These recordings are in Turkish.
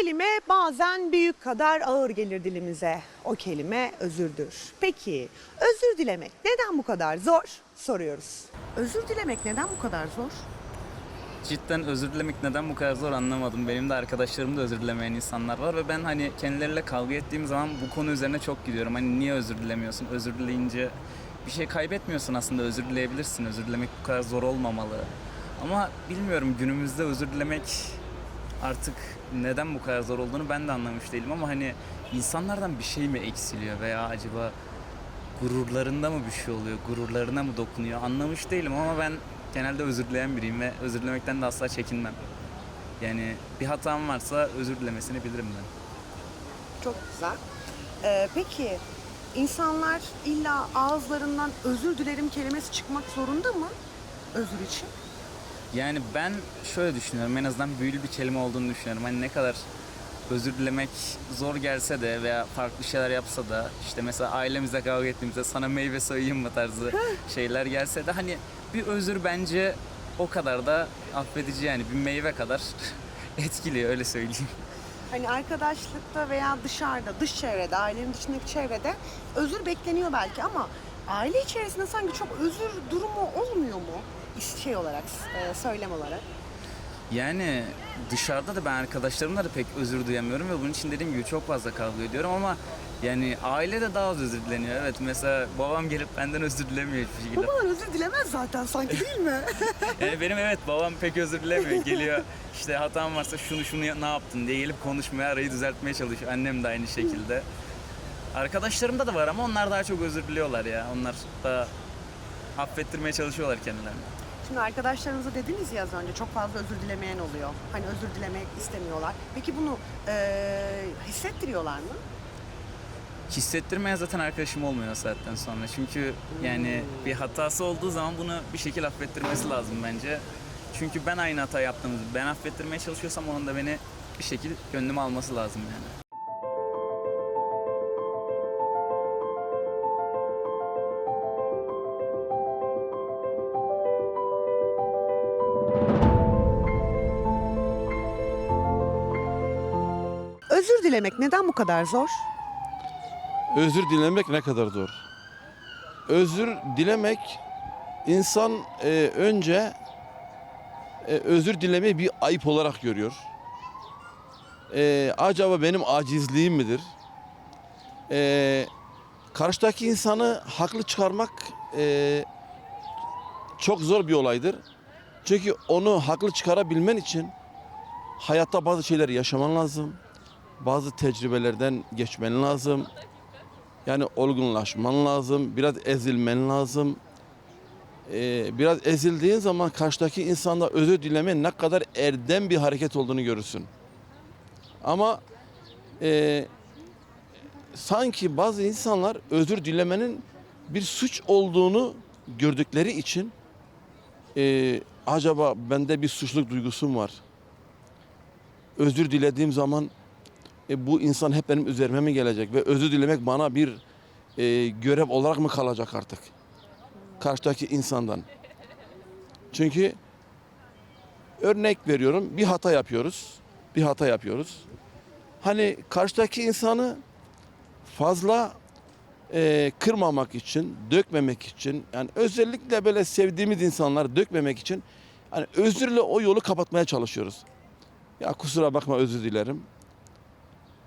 kelime bazen büyük kadar ağır gelir dilimize. O kelime özürdür. Peki özür dilemek neden bu kadar zor? Soruyoruz. Özür dilemek neden bu kadar zor? Cidden özür dilemek neden bu kadar zor anlamadım. Benim de arkadaşlarım da özür dilemeyen insanlar var ve ben hani kendileriyle kavga ettiğim zaman bu konu üzerine çok gidiyorum. Hani niye özür dilemiyorsun? Özür dileyince bir şey kaybetmiyorsun aslında. Özür dileyebilirsin. Özür dilemek bu kadar zor olmamalı. Ama bilmiyorum günümüzde özür dilemek artık neden bu kadar zor olduğunu ben de anlamış değilim ama hani insanlardan bir şey mi eksiliyor veya acaba gururlarında mı bir şey oluyor, gururlarına mı dokunuyor anlamış değilim ama ben genelde özür dileyen biriyim ve özür dilemekten de asla çekinmem. Yani bir hatam varsa özür dilemesini bilirim ben. Çok güzel. Ee, peki insanlar illa ağızlarından özür dilerim kelimesi çıkmak zorunda mı? Özür için. Yani ben şöyle düşünüyorum en azından büyülü bir kelime olduğunu düşünüyorum. Hani ne kadar özür dilemek zor gelse de veya farklı şeyler yapsa da işte mesela ailemizle kavga ettiğimizde sana meyve soyayım mı tarzı şeyler gelse de hani bir özür bence o kadar da affedici yani bir meyve kadar etkiliyor öyle söyleyeyim. Hani arkadaşlıkta veya dışarıda, dış çevrede, ailenin dışındaki çevrede özür bekleniyor belki ama aile içerisinde sanki çok özür durumu olmuyor mu? Şey olarak, e, söylem olarak. Yani dışarıda da ben arkadaşlarımla da pek özür duyamıyorum ve bunun için dediğim gibi çok fazla kavga ediyorum ama yani ailede daha az özür dileniyor. Evet mesela babam gelip benden özür dilemiyor hiçbir şekilde. Babalar özür dilemez zaten sanki değil mi? Yani benim evet babam pek özür dilemiyor. Geliyor işte hatam varsa şunu şunu ne yaptın diye gelip konuşmaya arayı düzeltmeye çalışıyor. Annem de aynı şekilde. Arkadaşlarımda da var ama onlar daha çok özür diliyorlar ya. Onlar da affettirmeye çalışıyorlar kendilerini. Şimdi arkadaşlarınıza dediniz ya az önce çok fazla özür dilemeyen oluyor. Hani özür dilemek istemiyorlar. Peki bunu e, hissettiriyorlar mı? Hissettirmeyen zaten arkadaşım olmuyor o saatten sonra. Çünkü yani bir hatası olduğu zaman bunu bir şekilde affettirmesi lazım bence. Çünkü ben aynı hata yaptığımızı ben affettirmeye çalışıyorsam onun da beni bir şekilde gönlüme alması lazım yani. Özür dilemek neden bu kadar zor? Özür dilemek ne kadar zor. Özür dilemek insan e, önce e, özür dilemeyi bir ayıp olarak görüyor. E, acaba benim acizliğim midir? E, karşıdaki insanı haklı çıkarmak e, çok zor bir olaydır. Çünkü onu haklı çıkarabilmen için hayatta bazı şeyler yaşaman lazım. Bazı tecrübelerden geçmen lazım. Yani olgunlaşman lazım, biraz ezilmen lazım. Ee, biraz ezildiğin zaman karşıdaki insanda özür dileme ne kadar erdem bir hareket olduğunu görürsün. Ama e, sanki bazı insanlar özür dilemenin bir suç olduğunu gördükleri için e, acaba bende bir suçluluk duygusu var? Özür dilediğim zaman e, bu insan hep benim üzerime mi gelecek ve özür dilemek bana bir e, görev olarak mı kalacak artık? Karşıdaki insandan. Çünkü örnek veriyorum bir hata yapıyoruz. Bir hata yapıyoruz. Hani karşıdaki insanı fazla e, kırmamak için, dökmemek için yani özellikle böyle sevdiğimiz insanları dökmemek için hani özürle o yolu kapatmaya çalışıyoruz. Ya kusura bakma özür dilerim.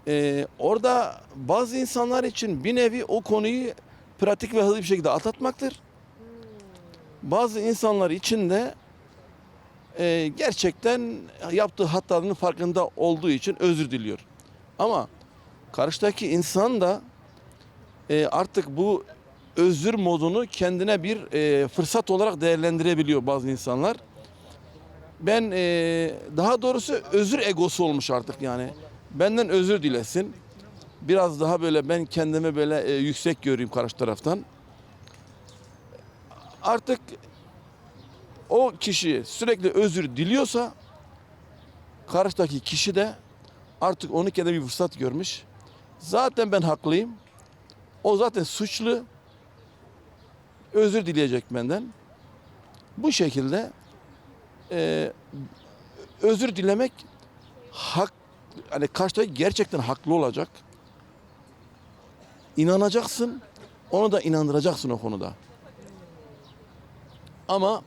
Ee, orada bazı insanlar için bir nevi o konuyu pratik ve hızlı bir şekilde atlatmaktır. Bazı insanlar için de e, gerçekten yaptığı hataların farkında olduğu için özür diliyor. Ama karşıdaki insan da e, artık bu özür modunu kendine bir e, fırsat olarak değerlendirebiliyor bazı insanlar. Ben e, daha doğrusu özür egosu olmuş artık yani. Benden özür dilesin. Biraz daha böyle ben kendimi böyle e, yüksek göreyim karşı taraftan. Artık o kişi sürekli özür diliyorsa karşıdaki kişi de artık onu kendine bir fırsat görmüş. Zaten ben haklıyım. O zaten suçlu. Özür dileyecek benden. Bu şekilde e, özür dilemek hak hani karşıdaki gerçekten haklı olacak. İnanacaksın. Onu da inandıracaksın o konuda. Ama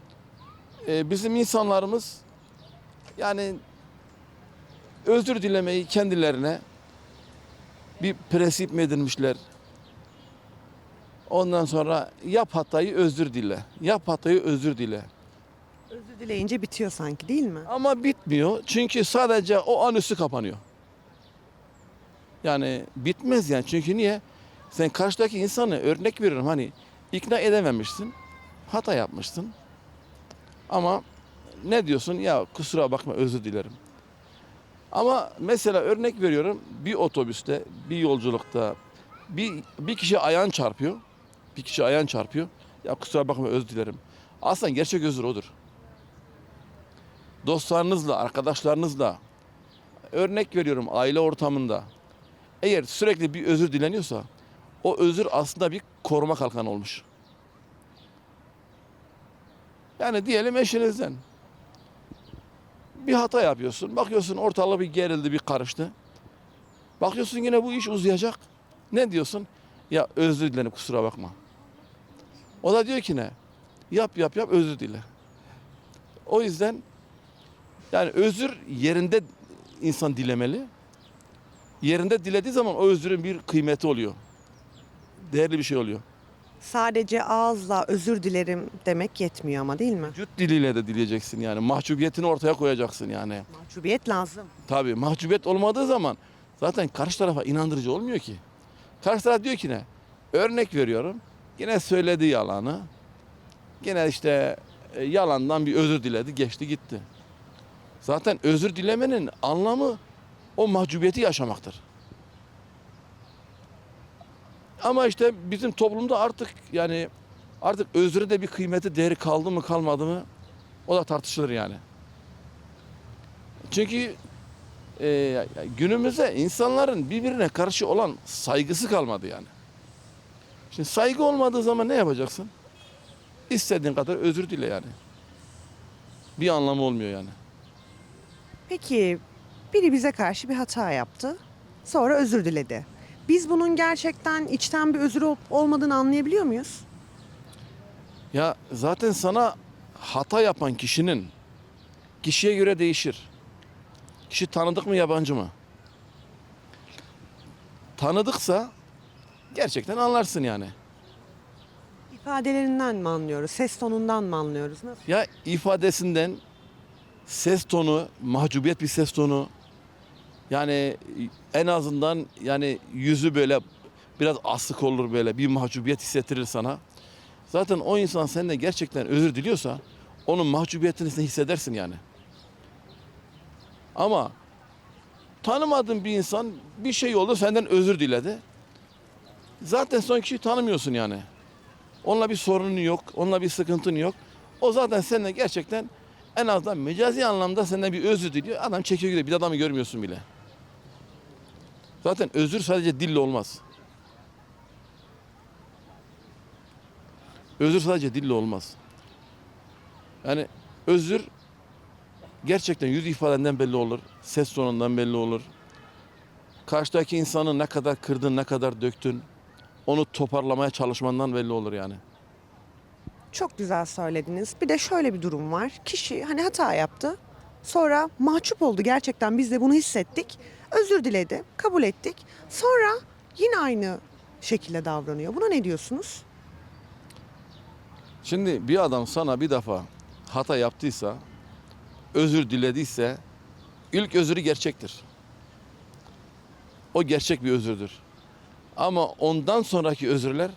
e, bizim insanlarımız yani özür dilemeyi kendilerine bir prensip mi edinmişler? Ondan sonra yap hatayı özür dile. Yap hatayı özür dile. Özür dileyince bitiyor sanki değil mi? Ama bitmiyor. Çünkü sadece o an üstü kapanıyor. Yani bitmez yani. Çünkü niye? Sen karşıdaki insanı örnek veriyorum hani ikna edememişsin. Hata yapmışsın. Ama ne diyorsun? Ya kusura bakma özür dilerim. Ama mesela örnek veriyorum bir otobüste, bir yolculukta bir, bir kişi ayağın çarpıyor. Bir kişi ayağın çarpıyor. Ya kusura bakma özür dilerim. Aslında gerçek özür odur dostlarınızla, arkadaşlarınızla örnek veriyorum aile ortamında eğer sürekli bir özür dileniyorsa o özür aslında bir koruma kalkanı olmuş. Yani diyelim eşinizden bir hata yapıyorsun. Bakıyorsun ortalığı bir gerildi, bir karıştı. Bakıyorsun yine bu iş uzayacak. Ne diyorsun? Ya özür dilerim kusura bakma. O da diyor ki ne? Yap yap yap özür dile. O yüzden yani özür yerinde insan dilemeli. Yerinde dilediği zaman o özrün bir kıymeti oluyor. Değerli bir şey oluyor. Sadece ağızla özür dilerim demek yetmiyor ama değil mi? Vücut diliyle de dileyeceksin yani. Mahcubiyetini ortaya koyacaksın yani. Mahcubiyet lazım. Tabii mahcubiyet olmadığı zaman zaten karşı tarafa inandırıcı olmuyor ki. Karşı taraf diyor ki ne? Örnek veriyorum. Yine söyledi yalanı. Yine işte e, yalandan bir özür diledi, geçti gitti. Zaten özür dilemenin anlamı o mahcubiyeti yaşamaktır. Ama işte bizim toplumda artık yani artık özrü de bir kıymeti, değeri kaldı mı kalmadı mı o da tartışılır yani. Çünkü e, günümüzde insanların birbirine karşı olan saygısı kalmadı yani. Şimdi saygı olmadığı zaman ne yapacaksın? İstediğin kadar özür dile yani. Bir anlamı olmuyor yani. Peki biri bize karşı bir hata yaptı. Sonra özür diledi. Biz bunun gerçekten içten bir özür olup olmadığını anlayabiliyor muyuz? Ya zaten sana hata yapan kişinin kişiye göre değişir. Kişi tanıdık mı yabancı mı? Tanıdıksa gerçekten anlarsın yani. İfadelerinden mi anlıyoruz? Ses tonundan mı anlıyoruz? Nasıl? Ya ifadesinden ses tonu, mahcubiyet bir ses tonu. Yani en azından yani yüzü böyle biraz asık olur böyle bir mahcubiyet hissettirir sana. Zaten o insan senden gerçekten özür diliyorsa onun mahcubiyetini sen hissedersin yani. Ama tanımadığın bir insan bir şey oldu senden özür diledi. Zaten son kişiyi tanımıyorsun yani. Onunla bir sorunun yok, onunla bir sıkıntın yok. O zaten seninle gerçekten en azından mecazi anlamda senden bir özür diliyor. Adam çekiyor gidiyor. Bir adamı görmüyorsun bile. Zaten özür sadece dille olmaz. Özür sadece dille olmaz. Yani özür gerçekten yüz ifadenden belli olur. Ses tonundan belli olur. Karşıdaki insanı ne kadar kırdın, ne kadar döktün. Onu toparlamaya çalışmandan belli olur yani. Çok güzel söylediniz. Bir de şöyle bir durum var. Kişi hani hata yaptı. Sonra mahcup oldu gerçekten biz de bunu hissettik. Özür diledi, kabul ettik. Sonra yine aynı şekilde davranıyor. Buna ne diyorsunuz? Şimdi bir adam sana bir defa hata yaptıysa, özür dilediyse ilk özürü gerçektir. O gerçek bir özürdür. Ama ondan sonraki özürler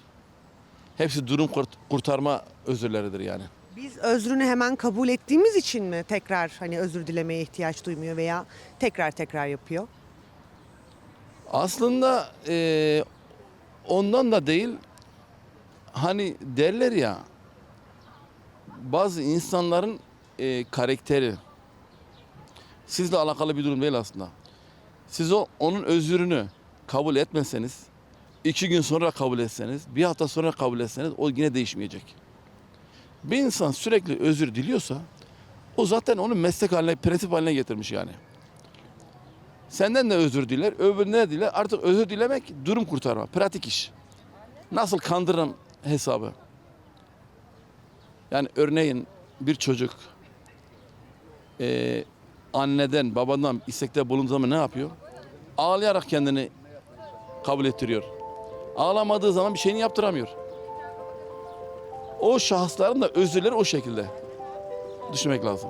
hepsi durum kurt- kurtarma özürleridir yani. Biz özrünü hemen kabul ettiğimiz için mi tekrar hani özür dilemeye ihtiyaç duymuyor veya tekrar tekrar yapıyor? Aslında eee, ondan da değil hani derler ya bazı insanların eee, karakteri sizle alakalı bir durum değil aslında. Siz o onun özürünü kabul etmeseniz iki gün sonra kabul etseniz bir hafta sonra kabul etseniz o yine değişmeyecek. Bir insan sürekli özür diliyorsa o zaten onun meslek haline, prensip haline getirmiş yani. Senden de özür diler, öbürüne de diler. Artık özür dilemek durum kurtarma, pratik iş. Nasıl kandırırım hesabı. Yani örneğin bir çocuk eee, anneden, babadan istekte bulunduğu zaman ne yapıyor? Ağlayarak kendini kabul ettiriyor. Ağlamadığı zaman bir şeyini yaptıramıyor. O şahısların da özürleri o şekilde düşünmek lazım.